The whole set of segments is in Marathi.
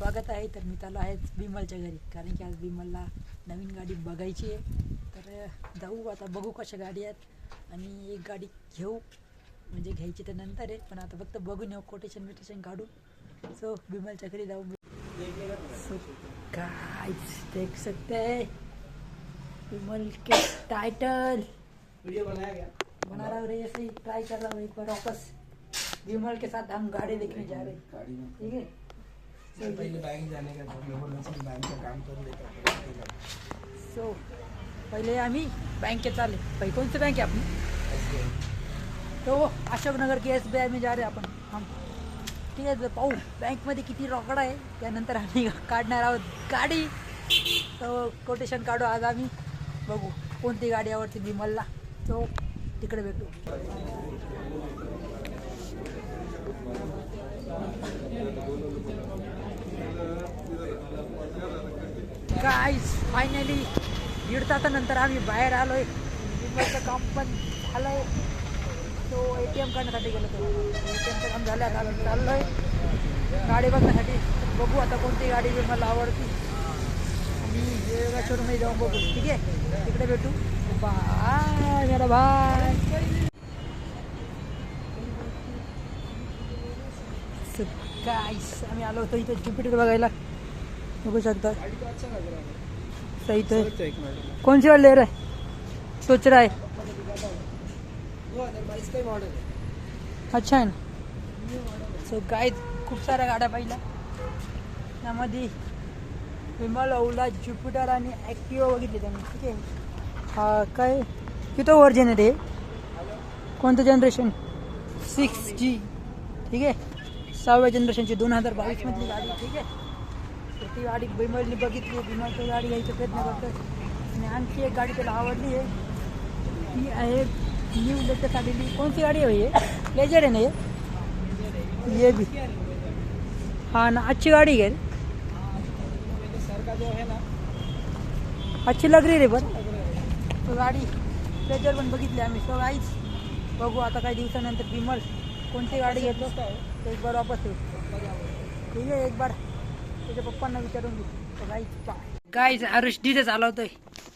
स्वागत आहे. तर मी चालू आहेच बिमलच्या घरी. कारण की आज बिमलला नवीन गाडी बघायची आहे. तर जाऊ आता बघू कशा गाडी आहेत. आणि एक गाडी घेऊ. म्हणजे घ्यायची तर नंतर आहे पण आता फक्त बघून येऊ कोटेशन विटेशन काढू सो बिमलच्या घरी जाऊ सो काय देख सकते हैं? विमल के टाइटल बना रहा रे ऐसे ही ट्राई कर रहा हूँ एक बार वापस. विमल के साथ हम गाड़ी देखने जा रहे हैं. ठीक है? पहले बैंक जाने का? था मैं बोला सर बैंक का काम कर लेता सो पहिले आम्ही बँकेत आले भाई कोणती बँक आहे आपली? तो अशोकनगर के एस बी आय में जा रहे आपण. हम ठीक आहे तर पाहू. बँकमध्ये किती रोकड आहे त्यानंतर आम्ही काढणार आहोत गाडी. तो कोटेशन काढू आज आम्ही. बघू कोणती गाडी आवडते विमलला तो तिकडे भेटू. गाईज फायनली दीड तासानंतर आम्ही बाहेर आलो आहे विमाचं काम पण झालं आहे तो ए टी एम काढण्यासाठी गेलो तो ए टी एमचं काम झालं आता चाललो आहे गाडी बघण्यासाठी. बघू आता कोणती गाडी मला आवडती. आणि वेगळ्या शोरूममध्ये जाऊन बघू. ठीक आहे? तिकडे भेटू. बाय मेरा बाय गाईस आम्ही आलो होतो इथे जुपिटर बघायला. बघू शकता तो है सही तो सोच एक मिनट. कौन सी वाली ले रहा है सोच रहा है ही है अच्छा आहे ना. सो काय खूप साऱ्या गाड्या पाहिल्या. त्यामध्ये विमल ओला ज्युपिटर आणि ॲक्टिवा बघितली त्यांनी. ठीक आहे. हा काय? किती व्हर्जन आहे ते कोणतं जनरेशन सिक्स जी ठीक आहे. सहाव्या जनरेशनची दोन हजार बावीसमधली गाडी. ठीक आहे. तर ती गाडी विमलने बघितली विमलची गाडी घ्यायचा प्रयत्न करतो आणि आणखी एक गाडी त्याला आवडली आहे ती आहे न्यू लेटेस्ट आलेली कोणती गाडी आहे हे प्लेजर आहे ना ये? ये भी। हाँ ना, अच्छी गाड़ी है। का है अच्छी लग रही रे पण तो गाडी प्लेजर पण बघितली आम्ही सो गाईच बघू आता काही दिवसानंतर विमल कोणती गाडी घेतो तो एक बार वापस ठीक आहे एक बार। त्याच्या पप्पांना विचारून घेऊ तो अरुष गाईच आरुष डीजे चालवतोय.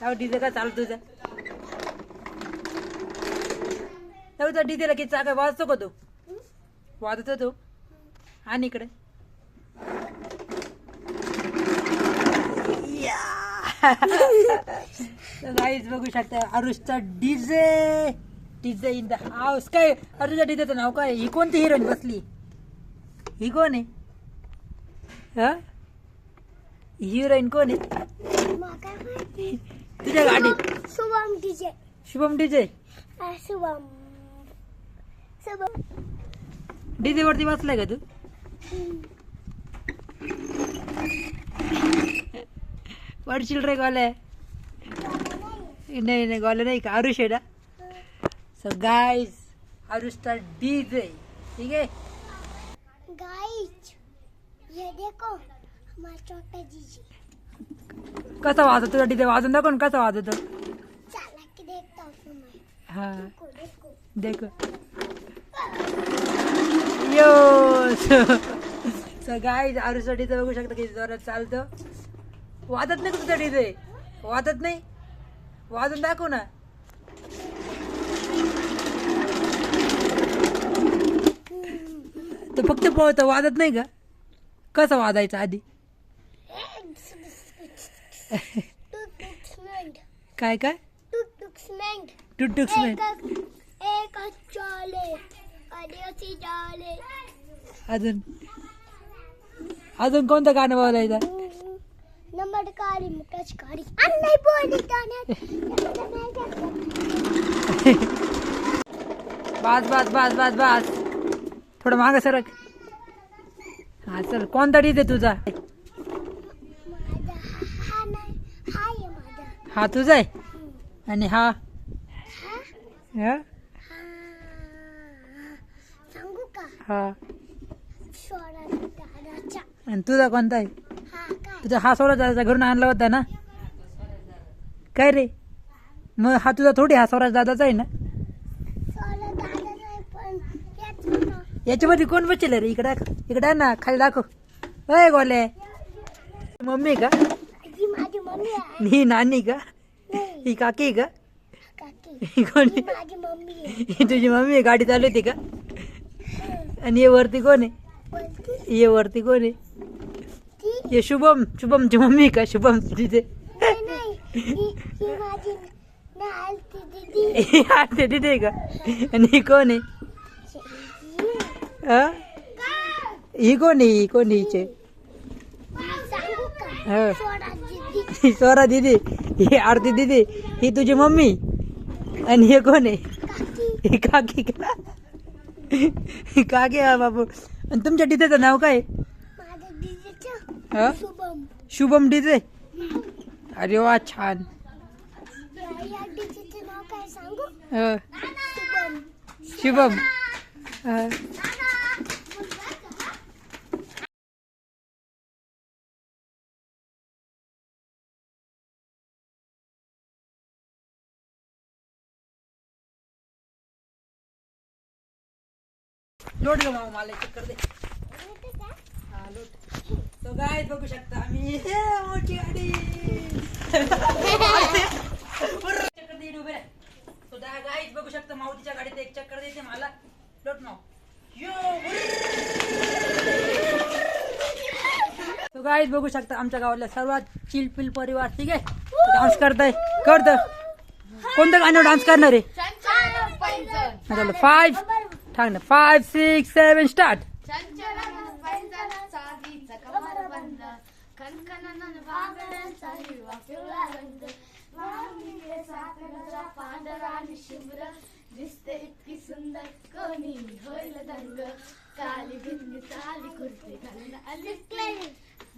त्यावर डीजे काय चालतो तुझा? त्या डीजेला किती चाका वाजतो का तो? वाजतो तो. आणि इकडे. गाईज बघू शकता अरुषचा DJ DJ in the house काय अरुषच्या डीजेचं नाव काय? ही कोणती हिरोईन बसली? ही कोण आहे? हा? हिरोईन कोण आहे तुझ्या गाडी Shubham DJ Shubham DJ Shubham Shubham DJ वरती बसलाय का तू पडशील रे गोल्या नाही नाही गोल्या नाही का आरुष आहे ना सो गाईज आरुषचा डीजे ठीक आहे गाइस ये देखो कसा वाजतो तुझा डीजे वाजून दाखव कसा वाजवतो हूँ हा. देखो यो सो गाईज आरुषचा डीजे बघू शकता किती जोरात चालतं. वाजत नाही का तुझा डीजे? वाजत नाही? वाजून दाखव ना. तो फक्त पळतो वाजत नाही का? कसं वाजायचं आधी? काय चाले अजून अजून कोणतं गाणं बोलायचं नंबर मुकाच काळी आणि नाही बोलली गाण्यात बस बस बस बस बस थोडं मागं सरक हा चल कोणता डीजे तुझा माझा हा नाही हा आहे माझा हा तुझा आहे? आणि हा? हा? हा? सांगू का हा आणि तुझा कोणता आहे? तुझा हा सोळा दादाचा घरून आणला होता ना? काय रे? मग हा तुझा थोडी हा स्वराज दादाचा आहे ना? याच्यामध्ये कोण बसेल रे? इकडे इकडे ना खाली दाखव. अय गोले मम्मी का? ही माझी मम्मी आहे ही नानी का नाही ही काकी का काकी ही कोण ही आहे? माझी मम्मी आहे ही तुझी मम्मी आहे गाडी चालवते का आणि हे वरती कोण आहे बोलती ये वरती कोण आहे ती ये शुभम शुभमची मम्मी आहे का शुभम तिथे नाही नाही ही ही माझी दीदी ही तिथे आहे का आणि ही कोण आहे हा? ही कोण आहे ही कोण आहे हिचे सांगू का हा. सोडा ही स्वरा दिदी ही आरती दिदी ही तुझी मम्मी. आणि हे कोण आहे? काकी. ही काकी का? ही काकी हा बाबू. आणि तुमच्या डितेचं नाव काय? हा? शुभम. डिते अरे वा छान. हा. शुभम. लोट ग मामा मला चक्कर दे. हा लोट. तो गाय बघू शकता आम्ही. हे मोठी गाडी. चक्कर दे उभे तो दहा गाईच बघू शकता माऊतीच्या गाडीत एक चक्कर देते मला. लोट माऊ तो गाईच बघू शकता आमच्या गावातला सर्वात चिलपिल परिवार ठीक आहे? डान्स करताय. करत कोणतं गाणं डान्स करणार आहे? चला फाईव्ह सांग ना. फाईव्ह सिक्स सेवन स्टार्ट दिसते इतकी सुंदर कोणी होईल दंग काली भिंगी काली कुर्ती घालून आली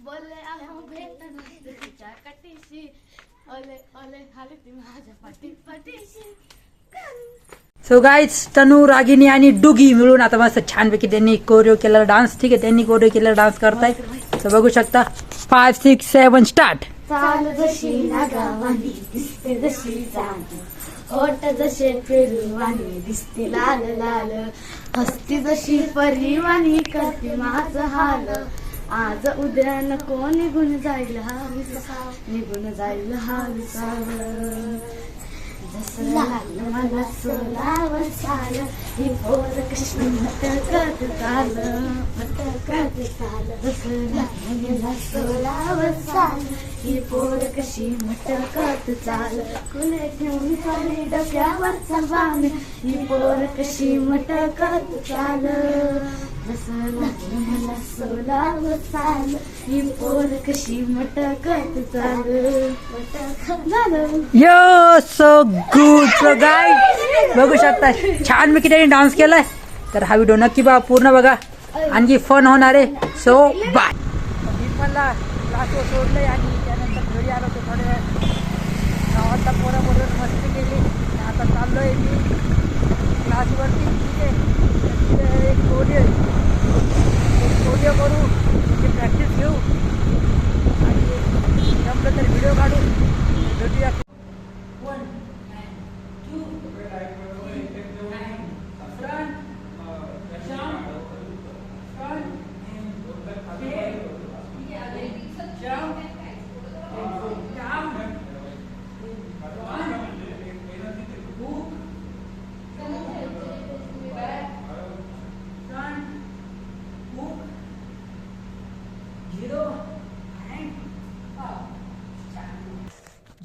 बोले आहो भेट नसते तिच्या कटीशी ओले ओले खाली ती माझ्या पाठी पाठीशी सो गाईज तनू रागिनी आणि डुगी मिळून आता मस्त छानपैकी त्यांनी कोरिओ केलेला डान्स ठीक आहे त्यांनी कोरिओ केलेला डान्स करताय. सो बघू शकता फाईव्ह सिक्स सेवन स्टार्ट ओट जसे फिरवानी दिसते लाल लाल. हस्ती जशी परिवानी करते माझ हाल. आज उद्या नको निघून जाईल हा विसा निघून जाईल हा विसार ही पोर कशी मटकत चाल मटकत चाल जसं लागलं चाल ही पोर कशी मटकत चाल कुले घेऊन चाले डोक्यावरचा बाण ही पोर कशी मटकत चाल. मला सोलावं चाल ही पोर कशी मटकत चाल yo so good so guy बघू शकता छान मी किती डान्स केलाय. तर हा व्हिडिओ नक्की बघा पूर्ण बघा. आणखी फन होणार आहे. सो बाय मला क्लासवर सोडलंय आणि त्यानंतर घरी आलो तो थोड्या गावातला पोरा बरोबर मस्ती केली. आता चाललोय मी. क्लासवरती ठीक आहे. एक कोडिओ एक कोडिओ करू म्हणजे प्रॅक्टिस घेऊ.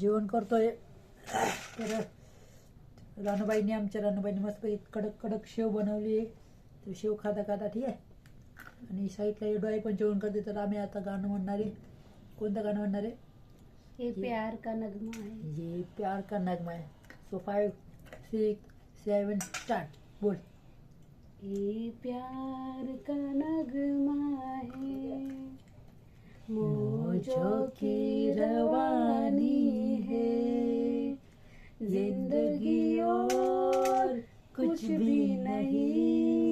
जेवण करतोय. तर रानूबाईंनी आमच्या रानूबाईंनी मस्तपैकी कडक कडक शेव बनवली. आहे तर शेव खाता खाता ठीक आहे. आणि साईडला एडवाई पण जेवण करते. तर आम्ही आता गाणं म्हणणार आहे. कोणतं गाणं म्हणणार आहे? ये प्यार का नगमा है ये प्यार का नगमा है so five six seven start बोल. ये प्यार का नगमा है मौजों की रवानी है। ज़िंदगी और कुछ भी नहीं।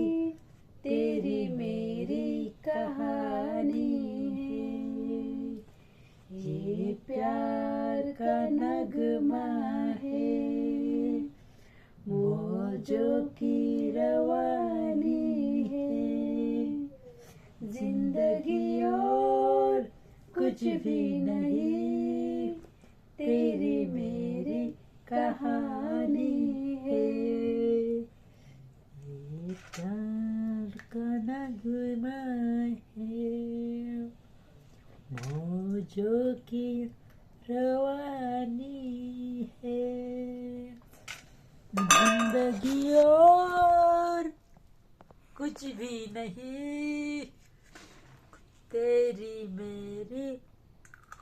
तेरी मेरी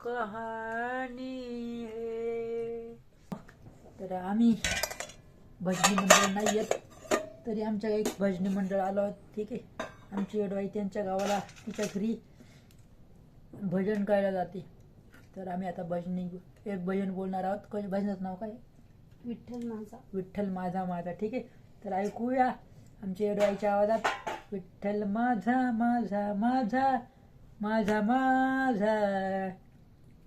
कहाणी है। तर आम्ही भजनी मंडळ नाही येत तरी आमच्या एक भजनी मंडळ आलो ठीक आहे. आमची एडवाई त्यांच्या गावाला तिच्या घरी भजन गायला जाते. तर आम्ही आता भजनी एक भजन बोलणार आहोत. कोणी भजनाचं नाव काय? विठ्ठल माझा. विठ्ठल माझा माझा ठीक आहे. तर ऐकूया आमच्या एडवाईच्या आवाजात विठ्ठल माझा माझा माझा. माझा माझा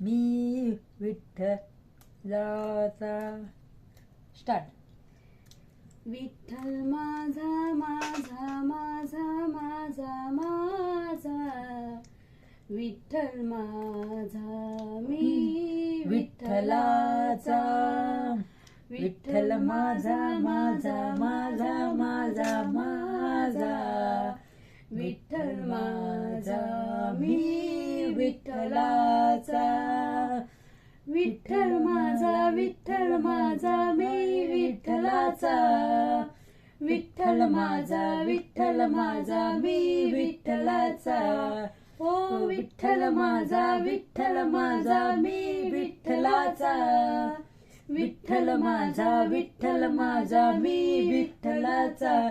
मी विठ्ठलाचा स्टार्ट विठ्ठल माझा माझा माझा माझा माझा विठ्ठल माझा मी विठ्ठलाचा विठ्ठल माझा माझा माझा माझा माझा विठ्ठल माझा मी विठ्ठलाचा. विठ्ठल माझा विठ्ठल माझा मी विठ्ठलाचा. विठ्ठल माझा विठ्ठल माझा मी विठ्ठलाचा. ओ विठ्ठल माझा विठ्ठल माझा मी विठ्ठलाचा. विठ्ठल माझा विठ्ठल माझा मी विठ्ठलाचा.